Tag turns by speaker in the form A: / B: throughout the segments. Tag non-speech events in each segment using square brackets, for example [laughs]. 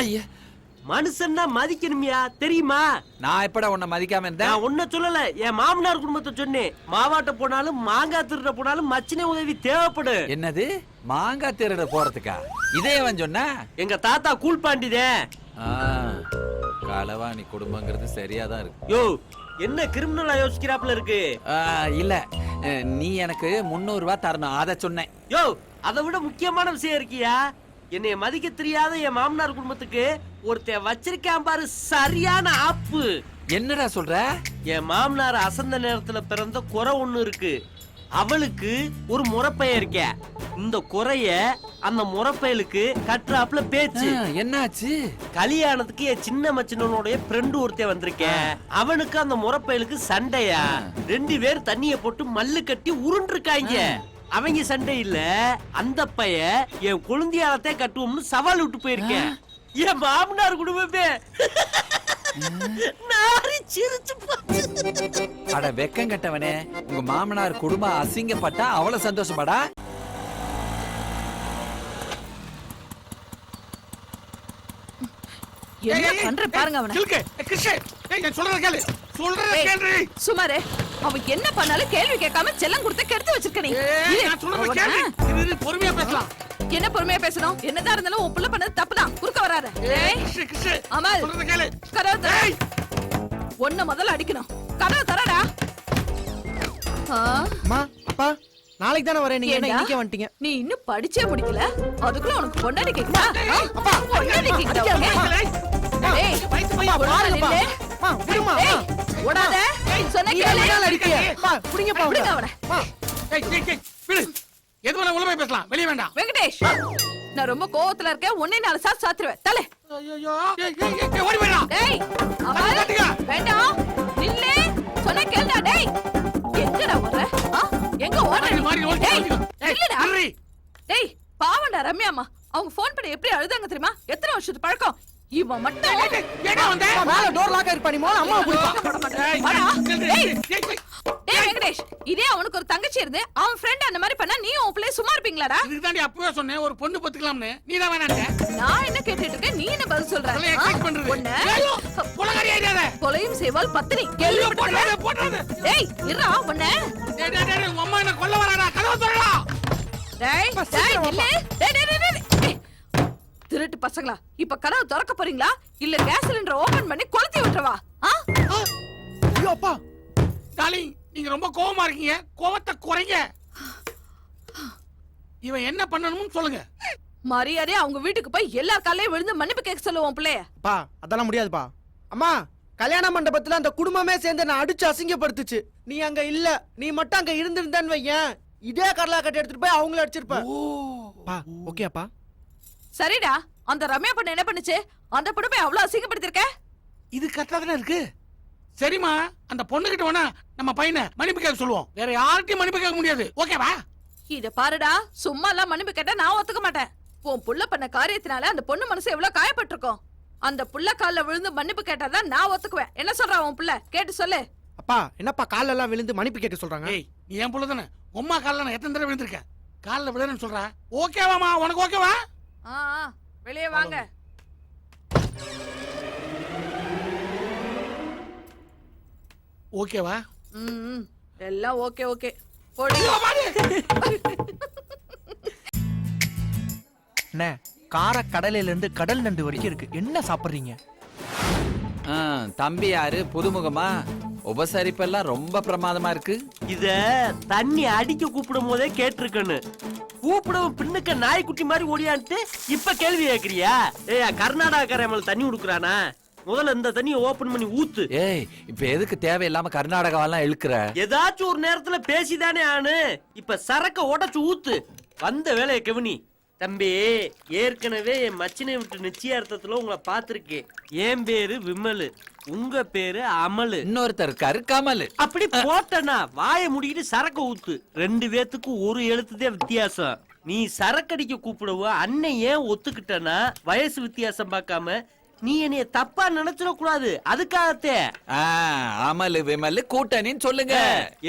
A: ஐயா.
B: மனுஷன்னா மதிக்கணுமியா தெரியுமா?
A: நான் எப்படா உன்னை மதிக்காம இருந்தேன்?
B: நான் ஒன்ன சொல்லல என் மாமனார் குடும்பத்தை சொன்னேன். மாவாட்ட போனாலும் மாங்காய் திருட போனாலும் மச்சினை உதவி தேவைப்படு.
A: என்னது? மாங்காய் திருட போறதுக்கா? இதே அவன் சொன்னா?
B: எங்க தாத்தா கூல் பாண்டிதே.
A: ஆ, களவாணி குடும்பங்கிறது சரியாதான் இருக்கு.
B: யோ என்ன கிரிமினலா யோசிக்கிறாப்புல இருக்கு?
A: ஆ, இல்ல. அஹ், நீ எனக்கு முந்நூறு ரூபாய் தரணும். அதை சொன்னேன்.
B: யோ அதை விட முக்கியமான விஷயம் இருக்கியா? என்னைய மதிக்க தெரியாத என் மாமனார் குடும்பத்துக்கு ஒருத்தன் வச்சிருக்கான் பாரு சரியான ஆப்பு.
A: என்னடா சொல்ற?
B: என் மாமனார் அசந்த நேரத்துல பிறந்த குறை ஒண்ணு இருக்கு. அவளுக்கு ஒரு முறப்பைய இருக்க இந்த குறைய அந்த முறப்பயலுக்கு கட்டுறாப்புல பேச்சு.
A: என்னாச்சு?
B: கல்யாணத்துக்கு என் சின்ன மச்சினனுடைய ஃப்ரெண்டு ஒருத்தன் வந்திருக்கேன் அவனுக்கு அந்த முறப்பயலுக்கு சண்டையா? ரெண்டு பேர் தண்ணிய போட்டு மல்லு கட்டி உருண்டிருக்காங்க. அவங்க சண்டை இல்ல. அந்த பைய என் குழந்தையாலத்தே கட்டுவோம்னு சவால் விட்டு போயிருக்கேன் என் மாமனார் குடும்பமே. நாரி சிரிச்சு போச்சு
A: அட வெக்கம் கட்டவனே உங்க மாமனார் குடும்பம் அசிங்கப்பட்டா அவ்வளவு சந்தோஷப்படா
C: என்ன பண்ற பாருங்க அவன.
D: ஏய், கிருஷ்ணே, ஏய், நான் சொல்றத கேளு. சொல்றத கேளுடி.
C: சுமாரே அவன் என்ன பண்ணாலும் கேள்வி கேட்காம செல்லம் கொடுத்து கெடுத்து வச்சிருக்க நீ
D: நான் சொல்றத. இரு, இரு, பொறுமையா பேசலாம்.
C: என்ன பொறுமையா பேசணும் என்னதான் இருந்தாலும் உன் புள்ள பண்ணது தப்புதான் குறுக்க வராத அமல். கதவை தர
D: ஏய்,
C: ஒன்ன முதல்ல அடிக்கணும் கதவை தரடா ஆ,
E: அம்மா அப்பா நாளைக்கு தானே வரேன் நீங்க? இன்னைக்கே வந்துட்டீங்க
C: நீ இன்னும் படிச்சே முடிக்கல அதுக்குள்ள உனக்கு பொண்டாடி கேக்குதா?
E: அப்பா,
C: பொண்டாடி கேக்குதா?
D: ஏய், வயசு பையன்
E: பாருங்கப்பா.
C: நில்லு.
E: அம்மா, விடுமா.
C: ஓடாத சொன்ன கேளு
E: எவ்வளவு நாள் அடிப்பீங்க? அப்பா, பிடிங்கப்பா அவனை.
D: ஏய், ஏய், ஏய், விடு. எது வேணா உள்ள போய் பேசலாம் வெளிய வேண்டாம்
C: வெங்கடேஷ் நான் ரொம்ப கோவத்துல இருக்கேன் உன்னை நாலு சாத்து சாத்துருவேன் தலை
D: ஐயோ ஏய், ஏய், ஏய், ஏய், ஓடி போயிடலாம்
C: டேய். வேண்டாம் நில்லு சொன்ன கேளுடா டேய் எங்கடா ஓடுற? எங்க ஓடுற நீ?
D: மாறி ஓடி
C: டேய். டேய் பாவம்டா ரம்யாம்மா அவங்க ஃபோன் பண்ணி எப்படி அழுதாங்க தெரியுமா எத்தனை வருஷத்து பழக்கம் இவன் மட்டும்
D: ஏடா வந்த?
E: மேல டோர் லாக் ஆயிருப்பா நீ மோல அம்மா பிடிப்பா
D: ஏய்,
C: டேய் வெங்கடேஷ் இதே அவனுக்கு ஒரு தங்கச்சி இருந்து அவன் ஃப்ரெண்ட் அந்த மாதிரி பண்ணா பிள்ளை சும்மா இருப்பீங்களாடா
D: இதுக்கு தாண்டி அப்பவே சொன்னேன் ஒரு பொண்ணு பத்துக்கலாம்னு. நீ தான் வேணான்ட்ட.
C: நான் என்ன கேட்டுட்டு இருக்கேன் நீ என்ன பதில் சொல்ற?
D: அதெல்லாம் expect பண்றது.
C: ஒண்ணு?
D: புலகாரி ஐடியாத.
C: கொலையும் செய்வாள் பத்தினி. கேள்விப்பட்டல
D: போடாத, போடாத.
C: டேய் இருடா உன்னை
D: டேய், டேய், டேய், உங்க அம்மா என்ன கொல்ல வராடா? கதவை திறடா.
C: டேய் டேய் நில்லு டேய் டேய் டேய். திருட்டு பசங்களா. இப்ப கதவு திறக்க போறீங்களா? இல்ல கேஸ் சிலிண்டர் ஓபன் பண்ணி கொளுத்தி விட்டுறவா? ஆ?
E: ஐயோ அப்பா.
D: டார்லிங், நீங்க ரொம்ப கோவமா இருக்கீங்க. கோவத்தை குறைங்க. இவன் என்ன பண்ணணும்னு சொல்லுங்க.
C: மரியாதையா அவங்க வீட்டுக்கு போய் எல்லா காலையும் விழுந்து மன்னிப்பு கேட்க சொல்லுவோம் பிள்ளைய.
E: அப்பா அதெல்லாம் முடியாதுப்பா. அம்மா கல்யாண மண்டபத்துல அந்த குடும்பமே சேர்ந்து நான் அடிச்சு அசிங்கப்படுத்துச்சு. நீ அங்க இல்ல. நீ மட்டும் அங்க இருந்திருந்தேன்னு வையேன். இதே கடலா கட்டி எடுத்துட்டு போய் அவங்கள அடிச்சிருப்ப. பா ஓகே அப்பா
C: சரிடா அந்த ரம்யா பொண்ணு என்ன பண்ணுச்சு? அந்த பொண்ணு போய் அவ்வளவு அசிங்கப்படுத்திருக்க?
D: இது கரெக்டா தானே இருக்கு? சரிம்மா அந்த பொண்ணுகிட்ட வேணா நம்ம பையனை மன்னிப்பு கேட்க சொல்லுவோம். வேற யார்கிட்டயும் மன்னிப்பு கேட்க முடியாது. ஓகேவா?
C: இத பாருடா சும்மா எல்லாம் மன்னிப்பு கேட்டா நான் ஒத்துக்க மாட்டேன். உன் புள்ள பண்ண காரியத்தினால அந்த பொண்ணு மனசு எவ்வளவு காயப்பட்டிருக்கும். அந்த புள்ள கால்ல விழுந்து மன்னிப்பு கேட்டாதான் நான் ஒத்துக்குவேன். என்ன சொல்றா உன் புள்ள? கேட்டு சொல்லு.
E: அப்பா என்னப்பா கால்ல எல்லாம் விழுந்து மன்னிப்பு கேட்க சொல்றாங்க?
D: ஏய் நீ என் புள்ள தானே? உம்மா காலில் நான் எத்தனை தடவை விழுந்திருக்கேன்? காலில் விழுறேன்னு சொல்றா. ஓகேவாமா உனக்கு ஓகேவா?
C: ஆ ஆ, வெளியே வாங்க.
D: ஓகேவா?
C: ம். எல்லாம் ஓகே ஓகே. போடி.
E: என்ன கார கடலையில இருந்து கடல் நண்டு வரைக்கும் இருக்கு. என்ன சாப்பிடுறீங்க?
A: ஆ, தம்பி யாரு? புதுமுகமா? உபசரிப்பெல்லாம் ரொம்ப பிரமாதமா இருக்கு.
B: இத தண்ணி அடிக்க கூப்பிடும் போதே கேட்டிருக்கன்னு. கூப்பிடவும் பின்னுக்க நாய்க்குட்டி மாதிரி ஓடியான்ட்டு இப்ப கேள்வி கேக்குறியா? ஏய் கர்நாடகாக்காரன் தண்ணி கொடுக்குறானா முதல்ல இந்த தண்ணியை ஓபன் பண்ணி ஊத்து.
A: ஏய் இப்ப எதுக்கு தேவையில்லாம கர்நாடகாவெல்லாம் இழுக்கிற?
B: ஏதாச்சும் ஒரு நேரத்துல பேசிதானே ஆனு. இப்ப சரக்க உடைச்சு ஊத்து. வந்த வேலையை கவனி. தம்பி ஏற்கனவே என் மச்சினை விட்டு நிச்சயார்த்தத்துல உங்களை பார்த்திருக்கேன். என் பேரு விமலு. உங்க பேரு அமலு.
A: இன்னொருத்தர் இருக்காரு கமல்.
B: அப்படி போட்டனா வாயை முடிக்கிட்டு சரக்கு ஊத்து. ரெண்டு பேத்துக்கும் ஒரு எழுத்துதே வித்தியாசம். நீ சரக்கடிக்க கூப்பிடுவ அண்ணன் ஏன் ஒத்துக்கிட்டனா? வயசு வித்தியாசம் பார்க்காம நீ என்னைய தப்பா நினைச்சிட கூடாது அதுக்காகத்தே
A: அமலு விமலு கூட்டணின்னு சொல்லுங்க.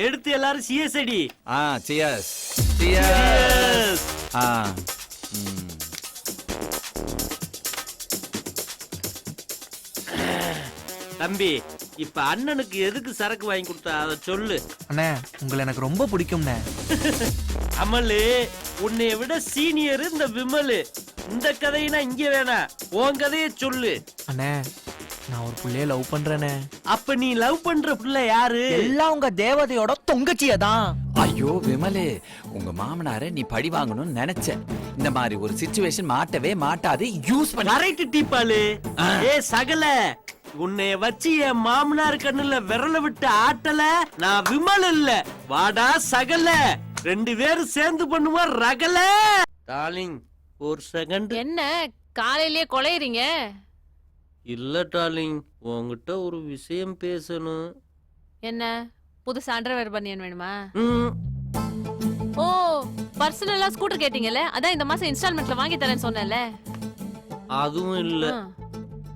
B: எடுத்து எல்லாரும் சிஎஸ்ஐடி.
A: ஆ சியர்ஸ் சியர்ஸ் ஆ ம்.
B: தம்பி இப்ப அண்ணனுக்கு எதுக்கு சரக்கு வாங்கி கொடுத்தா? அதை சொல்லு.
E: அண்ணே உங்களை எனக்கு ரொம்ப பிடிக்கும்ண்ணே. [laughs]
B: அமலு உன்னைய விட சீனியர் இந்த விமலு. இந்த கதையினா இங்க வேணாம் உன் கதைய சொல்லு.
E: அண்ணே நான் ஒரு புள்ளைய லவ் பண்றேனே.
B: அப்ப நீ லவ் பண்ற புள்ள யாரு?
E: எல்லாம் உங்க தேவதையோட தொங்கச்சிய தான்
A: ஐயோ விமலு உங்க மாமனார நீ பழி வாங்கணும்னு நினைச்ச இந்த மாதிரி ஒரு சிச்சுவேஷன் மாட்டவே மாட்டாது. யூஸ் பண்ணி.
B: கரெக்ட் டீப்பாலு ஏ சகல. உன்னைய வச்சு என் மாமனார் கண்ணுல விரல விட்டு ஆட்டல. நான் விமல் இல்ல. வாடா சகல. ரெண்டு பேரும் சேர்ந்து பண்ணுவா ரகல. டார்லிங் ஒரு செகண்ட்
F: என்ன? காலையிலேயே கொலையறீங்க?
B: இல்ல டார்லிங் உன்கிட்ட ஒரு விஷயம் பேசணும்.
F: என்ன? புதுசு அண்டர்வேர் பனியன் வேணுமா?
B: ம்,
F: ஓ பர்சனலா ஸ்கூட்டர் கேட்டீங்கல்ல? அதான் இந்த மாசம் இன்ஸ்டால்மெண்ட்ல வாங்கி தரேன்னு சொன்னேன்ல.
B: அதுவும் இல்ல.
F: ஆ.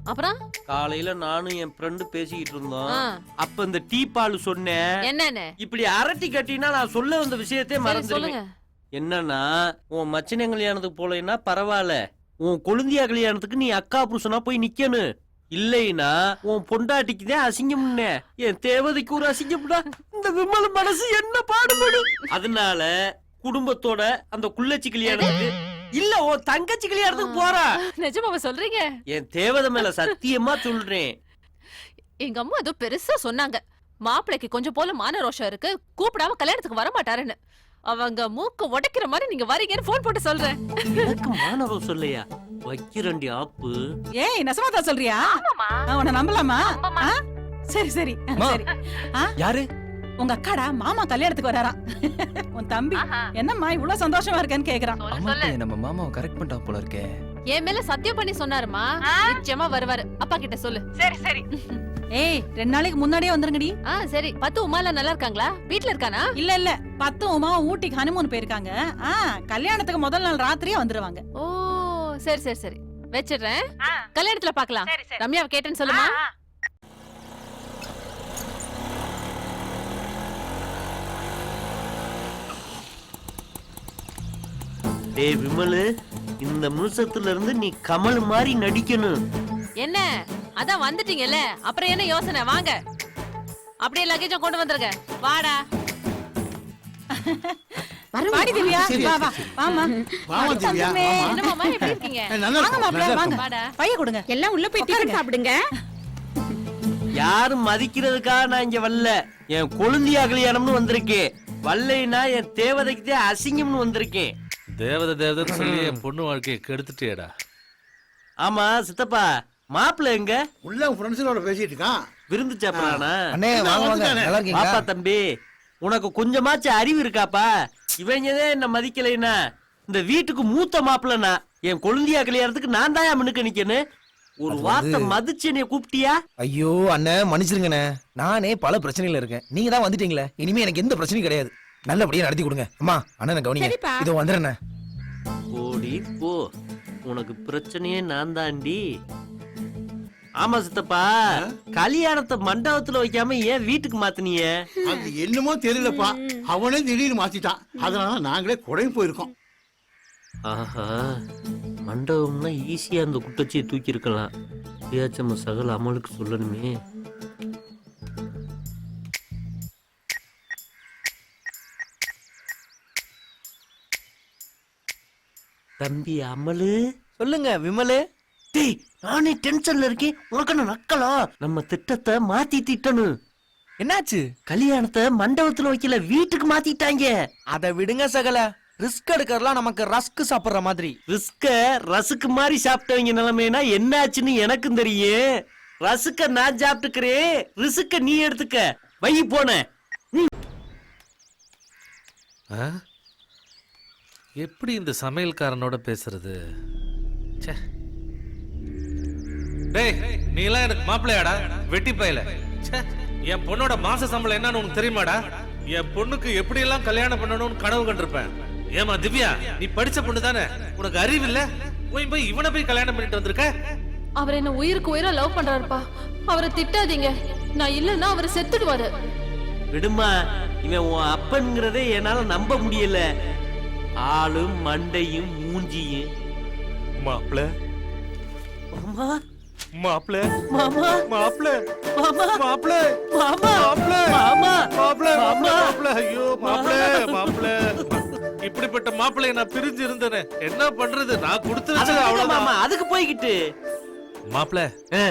F: அப்புறம்?
B: காலையில நானும் என் ஃப்ரெண்டு பேசிக்கிட்டு இருந்தோம்.
F: ஆ.
B: அப்ப இந்த டீ பால் சொன்னேன்.
F: என்னன்னு?
B: இப்படி அரட்டி கட்டினா நான் சொல்ல வந்த விஷயத்தையே
F: சரி
B: மறந்துடுவேன்.
F: சொல்லுங்க.
B: என்னன்னா உன் மச்சின கல்யாணத்துக்கு போலைன்னா பரவாயில்ல. உன் கொழுந்தியா கல்யாணத்துக்கு நீ அக்கா புருஷனா போய் நிக்கணும். இல்லைன்னா உன் பொண்டாட்டிக்கு தான் அசிங்கம்னே. என் தேவதைக்கு ஒரு அசிங்கம்டா. இந்த விமல மனசு என்ன பாடுபடும் அதனால குடும்பத்தோட அந்த குள்ளச்சி கல்யாணத்துக்கு இல்ல உன் தங்கச்சி கல்யாணத்துக்கு போறா.
F: நிஜமாவ சொல்றீங்க?
B: என் தேவதை மேல சத்தியமா சொல்றேன்.
F: எங்க அம்மா ஏதோ பெருசா சொன்னாங்க. மாப்பிளைக்கு கொஞ்சம் போல மான ரோஷம் இருக்கு. கூப்பிடாம கல்யாணத்துக்கு வர மாட்டாருன்னு அவங்க மூக்க உடைக்கிற மாதிரி நீங்க வரீங்கன்னு போன் போட்டு சொல்றேன்.
B: மாணவம் சொல்லையா? வைக்கிறண்டி ஆப்பு.
G: ஏய் நெசமாதான் சொல்றியா? உன்னை நம்பலாமா? ஆ? சரி சரி. சரி. ஆ,
E: யாரு?
G: உங்க அக்காடா மாமா கல்யாணத்துக்கு வராராம் உன் தம்பி. என்னம்மா இவ்வளவு சந்தோஷமா இருக்கேன்னு கேக்குறான்.
E: நம்ம மாமாவை கரெக்ட் பண்ணிட்டா போல இருக்கே.
F: என் மேல சத்தியம் பண்ணி சொன்னாருமா நிச்சயமா வருவாரு. அப்பா கிட்ட சொல்லு.
G: சரி சரி. ஏய் ரெண்டு நாளைக்கு முன்னாடியே வந்துருங்கடி.
F: ஆ சரி. பத்து உமால நல்லா இருக்காங்களா? வீட்ல இருக்கானா?
G: இல்ல இல்ல. பத்தும் உமாவும் ஊட்டிக்கு ஹனிமூன் போயிருக்காங்க. ஆ கல்யாணத்துக்கு முதல் நாள் ராத்திரியே வந்துருவாங்க.
F: ஓ சரி சரி சரி. வச்சிடுறேன். கல்யாணத்துல பாக்கலாம். ரம்யாவை கேட்டேன்னு சொல்லுமா?
B: டேய் விமலு இந்த நிமிஷத்துல இருந்து நீ கமல் மாதிரி நடிக்கணும்.
F: என்ன? அதான் வந்துட்டீங்கல்ல. அப்புறம் என்ன யோசனை? வாங்க. அப்படியே லக்கேஜும் கொண்டு வந்துருங்க. வாடா.
G: வாடி திவ்யா. வா வா. வாமா
H: வாமா திவ்யா,
G: தங்கமே.
H: வாமா.
F: என்ன மாமா எப்படி இருக்கீங்க?
G: வாங்க வாங்க பைய கொடுங்க.
I: எல்லாம் உள்ள போய் டிஃபன் சாப்பிடுங்க.
B: யாரும் மதிக்கிறதுக்காக நான் இங்க வரல. என் கொழுந்தியா கல்யாணம்னு வந்திருக்கேன் வல்லைனா என் தேவதைக்கு அசிங்கம்னு வந்திருக்கேன்
J: தேவதை தேவதைன்னு சொல்லி என் பொண்ணு வாழ்க்கையை கெடுத்துட்டியேடா.
B: ஆமா சித்தப்பா. மாப்பிள்ள எங்க?
H: உள்ள ஃப்ரெண்ட்ஸோட பேசிட்டு இருக்கான்
B: விருந்து சாப்பிடறானா
E: அண்ணே வாங்க வாங்க. நல்லா இருக்கீங்களா?
B: பாப்பா தம்பி உனக்கு கொஞ்சமாச்சும் அறிவு இருக்காப்பா. இவங்கதே என்ன மதிக்கலைன்னா இந்த வீட்டுக்கு மூத்த மாப்பிள்ளனா என் கொழுந்தியா கல்யாணத்துக்கு நான் தான் முன்னுக்கு நிக்கணும் ஒரு வார்த்தை மதிச்சு என்னைய கூப்பிட்டியா?
K: ஐயோ அண்ணன் மன்னிச்சிருங்கண்ணே. நானே பல பிரச்சனையில இருக்கேன். நீங்க தான் வந்துட்டீங்களே. இனிமே எனக்கு எந்த பிரச்சனையும் கிடையாது. நல்லபடியா நடத்தி கொடுங்க. அம்மா அண்ணனை கவனிங்க. இதோ வந்துடுறேன்
B: ஓடி போ. உனக்கு பிரச்சனையே நான் தாண்டி. ஆமா சித்தப்பா. கல்யாணத்தை மண்டபத்துல வைக்காம ஏன் வீட்டுக்கு மாத்துனீங்க?
H: அது என்னமோ தெரியலப்பா. அவனே திடீர்னு மாத்திட்டான். அதனால நாங்களே குறையும் போயிருக்கோம்.
B: ஆஹா. மண்டபம்னா ஈஸியா அந்த குட்டச்சியை தூக்கி இருக்கலாம் ஏச்சம்ம சகல அமலுக்கு சொல்லணுமே. தம்பி அமலு?
E: சொல்லுங்க விமலு.
B: டேய் நானே டென்ஷன்ல இருக்கேன். உனக்கு என்ன நக்கலா? நம்ம திட்டத்தை மாத்தி திட்டணும்
E: என்னாச்சு?
B: கல்யாணத்தை மண்டபத்துல வைக்கல வீட்டுக்கு மாத்திட்டாங்க.
E: அத விடுங்க சகல. ரிஸ்க் எடுக்கறலாம் நமக்கு ரஸ்க் சாப்பிடுற மாதிரி.
B: ரிஸ்க ரசுக்கு மாதிரி சாப்பிட்டவங்க நிலைமைனா என்னாச்சுன்னு எனக்கும் தெரியும். ரசுக்க நான் சாப்பிட்டுக்கிறேன். ரிசுக்க நீ எடுத்துக்க. வை போன.
J: ஆ? எப்படி இந்த சமையல்காரனோட பேசுறது? ச்சே. டேய் நீ எல்லாம் எனக்கு மாப்பிள்ளையாடா வெட்டி பயல. ச்சே. என் பொண்ணோட மாச சம்பளம் என்னன்னு உனக்கு தெரியுமாடா? என் பொண்ணுக்கு எப்படி எல்லாம் கல்யாணம் பண்ணணும்னு கனவு கண்டிருப்பேன். ஏமா திவ்யா நீ படிச்ச பொண்ணு தானே? உனக்கு அறிவு இல்ல? போய் போய் இவனை போய் கல்யாணம் பண்ணிட்டு வந்திருக்க?
F: அவர் என்ன உயிருக்கு உயிரா லவ் பண்றாருப்பா. அவரை திட்டாதீங்க. நான் இல்லைன்னா அவர் செத்துடுவாரு.
B: விடுமா இவன் உன் அப்பன்ங்கிறதே என்னால நம்ப முடியல. ஆளும் மண்டையும் மூஞ்சியும்.
J: மாப்பிள
B: மாமா
J: மாப்பிள
B: மாமா.
J: மாப்பிள
B: மாமா.
J: மாப்பிள
B: மாமா.
J: மாப்பிள
B: மாமா.
J: மாப்பிள
B: மாமா.
J: மாப்பிள ஐயோ மாப்பிள மாப்பிள இப்படிப்பட்ட மாப்பிளைய நான் பிரிஞ்சு இருந்தேனே என்ன பண்றது? நான் கொடுத்து வச்சது அவ்வளவுதான்.
B: மாமா. அதுக்கு போய்கிட்டு.
J: மாப்பிள
B: ஆ.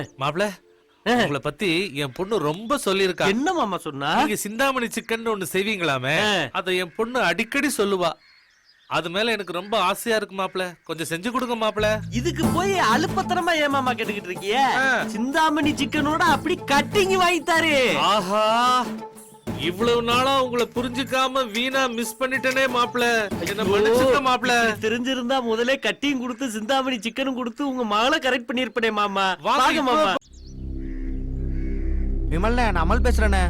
J: உங்களை பத்தி என் பொண்ணு ரொம்ப சொல்லியிருக்கா.
B: என்ன மாமா சொன்னா?
J: நீங்க சிந்தாமணி சிக்கன் ஒண்ணு செய்வீங்களாமே. அத என் பொண்ணு அடிக்கடி சொல்லுவா. அது மேல எனக்கு ரொம்ப ஆசையா இருக்கு மாப்பிள. கொஞ்சம் செஞ்சு கொடுங்க மாப்பிள.
B: இதுக்கு போய் அலுப்பத்தனமா ஏன் மாமா கேட்டுக்கிட்டு இருக்கிய. சிந்தாமணி சிக்கனோட அப்படி கட்டிங் வாங்கித்தாரு
J: ஆஹா. இவ்வளவு நாளா உங்களை புரிஞ்சுக்காம வீணா மிஸ் பண்ணிட்டேனே மாப்பிள. என்ன மன்னிச்சுக்க மாப்பிள.
B: இப்படி தெரிஞ்சிருந்தா முதலே கட்டிங் கொடுத்து சிந்தாமணி சிக்கனும் கொடுத்து உங்க மகளை கரெக்ட் பண்ணிருப்பனே மாமா.
J: வாங்க.
B: மாமா.
E: விமல்ண்ணே நான் அமல் பேசுறேண்ணே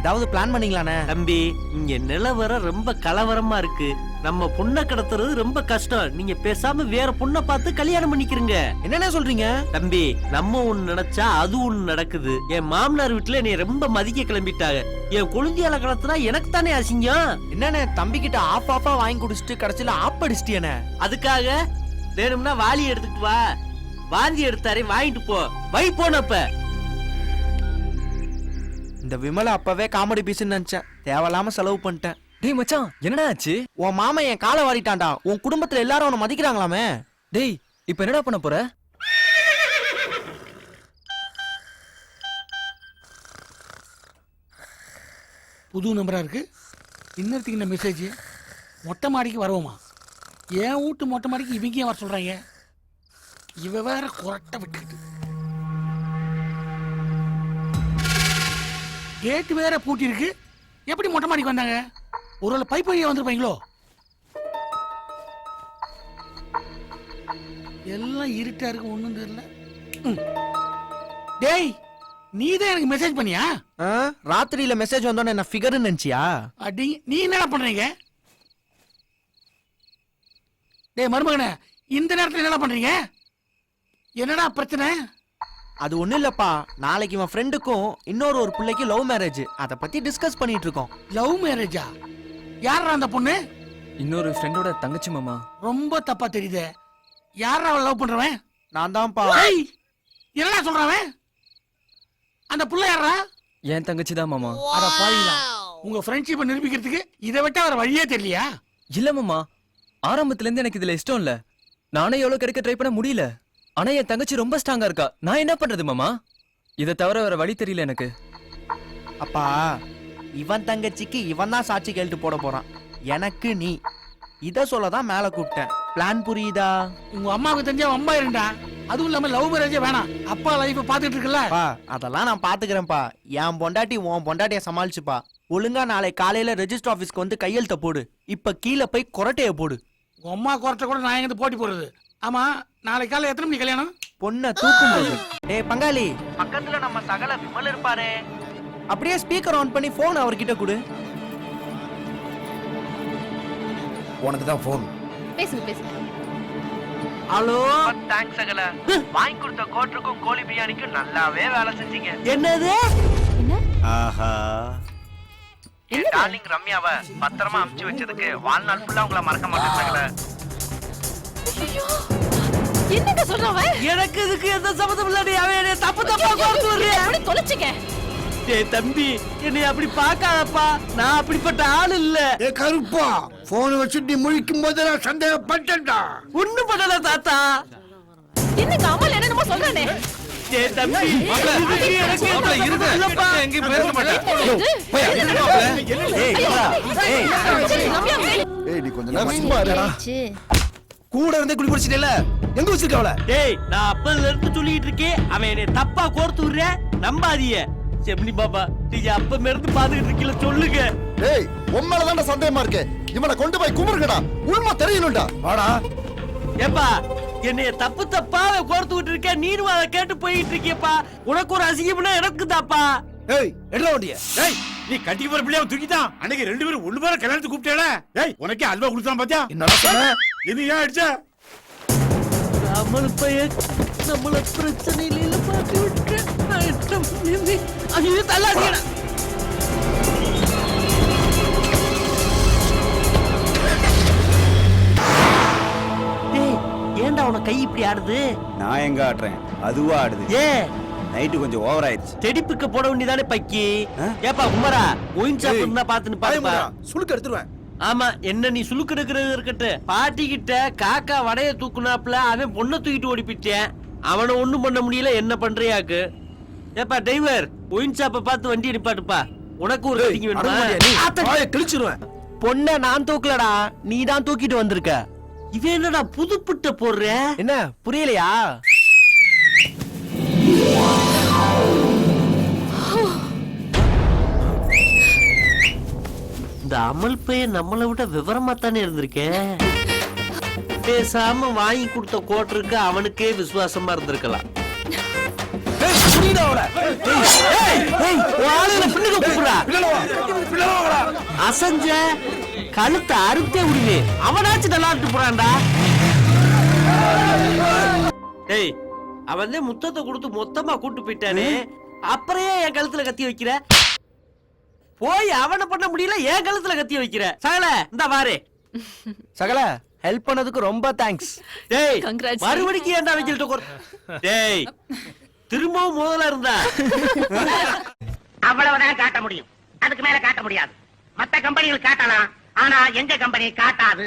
E: ஏதாவது பிளான் பண்ணீங்களாண்ணே
B: தம்பி இங்க நிலவரம் ரொம்ப கலவரமா இருக்கு. நம்ம பொண்ணை கடத்துறது ரொம்ப கஷ்டம். நீங்க பேசாம வேற பொண்ணை பார்த்து கல்யாணம் பண்ணிக்கிறீங்க.
E: என்னண்ணே சொல்றீங்க?
B: தம்பி நம்ம ஒண்ணு நினைச்சா அது ஒண்ணு நடக்குது. என் மாமனார் வீட்டுல என்னை ரொம்ப மதிக்க கிளம்பிட்டாங்க. என் கொழுந்தியால கடத்தினா எனக்கு தானே அசிங்கம்?
E: என்னண்ணே தம்பி கிட்ட ஆப் ஆப்பா வாங்கி குடிச்சிட்டு கடைசியில ஆப் அடிச்சிட்டியண்ணே
B: அதுக்காக வேணும்னா வாளி எடுத்துட்டு வா. வாந்தி எடுத்தாரே வாங்கிட்டு போ. வை போனப்ப
E: இந்த விமலை அப்பவே காமெடி பீஸ்னு நினைச்சேன். தேவையில்லாம செலவு பண்ணிட்டேன்.
I: டேய் மச்சான் என்னடா ஆச்சு?
E: உன் மாமன் என் காலை வாரிட்டான்டா. உன் குடும்பத்துல எல்லாரும் அவனை மதிக்கிறாங்களாமே.
I: டேய் இப்போ என்னடா பண்ண போற?
D: புது நம்பரா இருக்கு? இன்னத்துக்கு இந்த மெசேஜ் மொட்டை மாடிக்கு வருவோமா? என் வீட்டு மொட்டை மாடிக்கு இவங்க ஏன் வர சொல்றாங்க. இவ வேற குரட்டை விட்டுக்கிட்டு. கேட்டு வேற பூட்டி இருக்கு எப்படி மொட்டை மாடிக்கு வந்தாங்க? ஒரு பைப் வழியா வந்திருப்பாங்களோ? எல்லாம் இருட்டா இருக்கு ஒண்ணும் தெரியல. டேய் நீ தான் எனக்கு மெசேஜ் பண்ணியா?
E: ராத்திரியில மெசேஜ் வந்தோன்னு என்ன ஃபிகர்னு நினைச்சியா?
D: அடி நீ என்னடா பண்றீங்க? டேய் மருமகனே இந்த நேரத்துல என்னடா பண்றீங்க? என்னடா பிரச்சனை?
E: அது ஒண்ணும் இல்லப்பா. நாளைக்கு இவன் ஃப்ரெண்டுக்கும் இன்னொரு ஒரு பிள்ளைக்கு லவ் மேரேஜ் அத பத்தி டிஸ்கஸ் பண்ணிட்டு இருக்கோம்.
D: லவ் மேரேஜா யாரா அந்த பொண்ணு?
I: இன்னொரு ஃப்ரெண்டோட தங்கச்சி மாமா.
D: ரொம்ப தப்பா தெரியுதே. யாரா அவளை லவ் பண்றவன்?
E: நான் தான்ப்பா.
D: ஏய் என்னடா சொல்றவன்? அந்த புள்ள யாரா
I: என் தங்கச்சி தான் மாமா.
D: அட பாவிங்களா உங்க ஃப்ரெண்ட்ஷிப்பை நிரூபிக்கிறதுக்கு இதை விட்டா வேற வழியே தெரியலையா?
I: இல்ல மாமா. ஆரம்பத்துல இருந்து எனக்கு இதுல இஷ்டம் இல்ல. நானே எவ்வளவு கிடைக்க ட்ரை பண்ண முடியல. ஆனா என் தங்கச்சி ரொம்ப ஸ்ட்ராங்கா இருக்கா. நான் என்ன பண்றது மாமா? இதை தவிர வேற வழி தெரியல எனக்கு.
E: அப்பா இவன் தங்கச்சிக்கு இவன் தான் சாட்சி கேள்ட்டு போட போறான். எனக்கு நீ. இத சொல்ல தான் மேல கூப்பிட்டேன். பிளான் புரியுதா?
D: உங்க அம்மாவுக்கு தெரிஞ்சா அம்மா இருண்டா அதுவும் இல்லாம லவ் மேரேஜே வேணாம். அப்பா லைஃப் பாத்துட்டு இருக்குல்ல?
E: பா அதெல்லாம் நான் பாத்துக்கிறேன்ப்பா என் பொண்டாட்டி உன் பொண்டாட்டிய சமாளிச்சுப்பா. ஒழுங்கா நாளை காலையில ரெஜிஸ்டர் ஆபீஸ்க்கு வந்து கையெழுத்த போடு. இப்ப கீழே போய் கொரட்டைய போடு.
D: உங்க அம்மா குறைச்ச கூட நான் எங்க போட்டி போடுறது? ஆமா நாளைக்கு காலை எத்தனை மணிக்கு கல்யாணம்?
E: பொண்ணை தூக்கும் போது டேய் பங்காளி. பக்கத்துல நம்ம சகல விமல் இருப்பாரே. அப்படியே ஸ்பீக்கர் ஆன் பண்ணி போன் அவர்கிட்ட கொடு.
K: உனக்கு தான் ஃபோன்
F: பேசுங்க பேசுங்க.
B: ஹலோ
E: தேங்க்ஸ் சகல வாங்கி கொடுத்த கோட்டருக்கும் கோழி பிரியாணிக்கும் நல்லாவே வேலை செஞ்சீங்க.
B: என்னது?
E: ஆஹா.
F: என்னது?
E: டார்லிங் ரம்யாவ பத்திரமா அமுச்சு வச்சதுக்கு வாழ்நாள் ஃபுல்லா உங்களை மறக்க மாட்டேன்
F: என்னங்க சொல்றவன்
B: எனக்கு இதுக்கு எந்த சம்மந்தம் இல்லடி அவன் தப்பு தப்பா கோர்த்து விடுறியா?
F: எப்படி தொலைச்சிங்க
B: டேய் தம்பி என்னை அப்படி பார்க்காதப்பா நான் அப்படிப்பட்ட ஆள் இல்ல
H: ஏ கருப்பா போன் வச்சுட்டு நீ முழிக்கும் போது நான் சந்தேகப்பட்டேன்டா
B: ஒண்ணும் பண்ணல தாத்தா
F: என்னங்க அம்மா என்னமோ சொல்றானே
B: டேய் தம்பி இல்லப்பா.
J: பேச மாட்டேன்?
E: ஏய்
H: நீ கொஞ்ச நேரம் சும்மா இருடா
K: கூட இருந்தே குடி குடிச்சிட்டேல எங்க வச்சிருக்க அவள
B: டேய் நான் அப்பதுல இருந்து சொல்லிட்டு இருக்கேன் அவன் என்னை தப்பா கோர்த்து விடுற நம்பாதீய செம்னி பாபா நீங்க அப்ப இருந்து பாத்துக்கிட்டு இருக்கீங்கள சொல்லுங்க.
H: ஏய் உண்மையில தான் சந்தேகமா இருக்கு. இவனை கொண்டு போய் குமுறுங்கடா உண்மை தெரியணும்டா.
K: வாடா.
B: ஏப்பா என்னைய தப்பு தப்பா அவன் கோர்த்து விட்டு இருக்க நீனும் அதை கேட்டு போயிட்டு இருக்கியப்பா. உனக்கு ஒரு அசிங்கம்னா எனக்கு தாப்பா
K: ஏய் எடுடா வண்டிய?
H: ஏய் நீ கட்டி போற பிள்ளைய தூக்கிட்டான். அன்னைக்கு ரெண்டு பேரும் ஒண்ணு பேர கல்யாணத்துக்கு கூப்பிட்டேல. ஏய் உனக்கே அல்வா கொடுத்தான் பாத்தியா?
K: என்னடா சொன்ன?
H: இது ஏன் அடிச்ச?
B: அமல் பையன் நான் என்ன பண்ணி ஐயோ தள்ளாதீங்கடா. டேய், ஏன்டா உன கை இப்படி ஆடுது?
L: நான் எங்க ஆட்டுறேன்? அதுவா ஆடுது.
B: ஏ.
L: நைட்டு கொஞ்சம் ஓவர் ஆயிடுச்சு.
B: தெடிப்புக்கு போட வேண்டியதானே பக்கி? ஏப்பா குமரா ஒயின் ஷாப் இருந்தா பாத்துன்னு பாருப்பா.
K: சுளுக்கு எடுத்துருவேன்.
B: ஆமா என்ன நீ சுலுக்கு எடுக்கிறது இருக்கட்டும். பாட்டி கிட்ட காக்கா வடைய தூக்குனாப்ல அவன் பொண்ணை தூக்கிட்டு ஓடிப்பிட்டேன். அவனை ஒண்ணும் பண்ண முடியல. என்ன பண்றியாக்கு? ஏப்பா டிரைவர் ஒயின் ஷாப்பை பார்த்து வண்டி நிப்பாட்டுப்பா உனக்கு ஒரு கட்டிங்க வேணுமா?
K: கிழிச்சிருவேன்.
B: பொண்ண நான் தூக்கலடா. நீ தான் தூக்கிட்டு வந்திருக்க. இவன் என்னடா புதுப்பிட்ட போடுற?
K: என்ன புரியலையா?
B: இந்த அமல் பையன் நம்மளை விட விவரமா தானே இருந்திருக்கேன் பேசாம வாங்கி கொடுத்த கோட்டருக்கு அவனுக்கே விசுவாசமா இருந்திருக்கலாம். அசஞ்ச கழுத்தை அறுத்தே விடுவே. அவனாச்சும் நல்லா போறான்டா டேய் அவன் முத்தத்தை கொடுத்து மொத்தமா கூட்டு போயிட்டானே. அப்புறம் ஏன் என் கழுத்துல கத்தி வைக்கிற? போய் அவனை பண்ண முடியல என் கழுத்துல கத்தி வைக்கிற. சகல இந்த பாரு.
K: சகல [laughs] ஹெல்ப் பண்ணதுக்கு ரொம்ப தேங்க்ஸ்
B: டேய்
F: Congrats.
B: மறுபடிக்கு ஏன்டா வைக்கல்ட்ட கொர் டேய் திரும்பவும் முதல்ல இருந்தா.
M: அவ்வளவுதான் காட்ட முடியும். அதுக்கு மேல காட்ட முடியாது. மத்த கம்பெனிகள் காட்டலாம். ஆனா எங்க கம்பெனி காட்டாது.